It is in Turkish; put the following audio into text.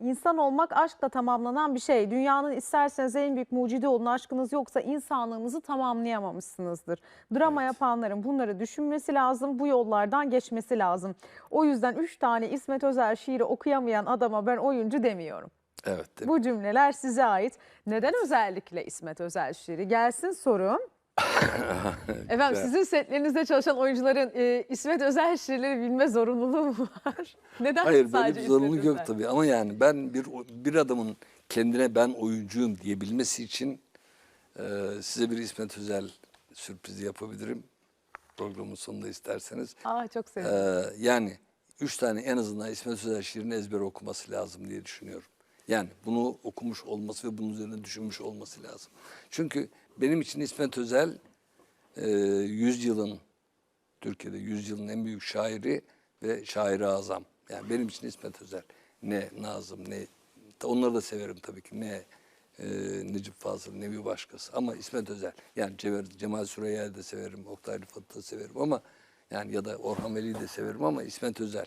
İnsan olmak aşkla tamamlanan bir şey. Dünyanın isterseniz en büyük mucidi olun aşkınız yoksa insanlığınızı tamamlayamamışsınızdır. Drama yapanların bunları düşünmesi lazım, bu yollardan geçmesi lazım. O yüzden üç tane İsmet Özel şiiri okuyamayan adama ben oyuncu demiyorum. Evet. değil mi? Bu cümleler size ait. Neden özellikle İsmet Özel şiiri? Gelsin sorum. Efendim sizin setlerinizde çalışan oyuncuların e, İsmet Özel şiirleri bilme zorunluluğu mu var? Neden Hayır böyle sadece bir İsmet zorunluluk yok Özel? tabii ama yani ben bir bir adamın kendine ben oyuncuyum diyebilmesi için e, size bir İsmet Özel sürprizi yapabilirim. Programın sonunda isterseniz. Aa çok E, sevindim. yani üç tane en azından İsmet Özel şiirini ezber okuması lazım diye düşünüyorum. Yani bunu okumuş olması ve bunun üzerine düşünmüş olması lazım. Çünkü benim için İsmet Özel e, yüzyılın Türkiye'de yüzyılın en büyük şairi ve şairi azam. Yani benim için İsmet Özel. Ne Nazım ne onları da severim tabii ki. Ne e, Necip Fazıl ne bir başkası ama İsmet Özel. Yani Cemal, Cemal Süreyya'yı da severim. Oktay Rıfat'ı da severim ama yani ya da Orhan Veli'yi de severim ama İsmet Özel.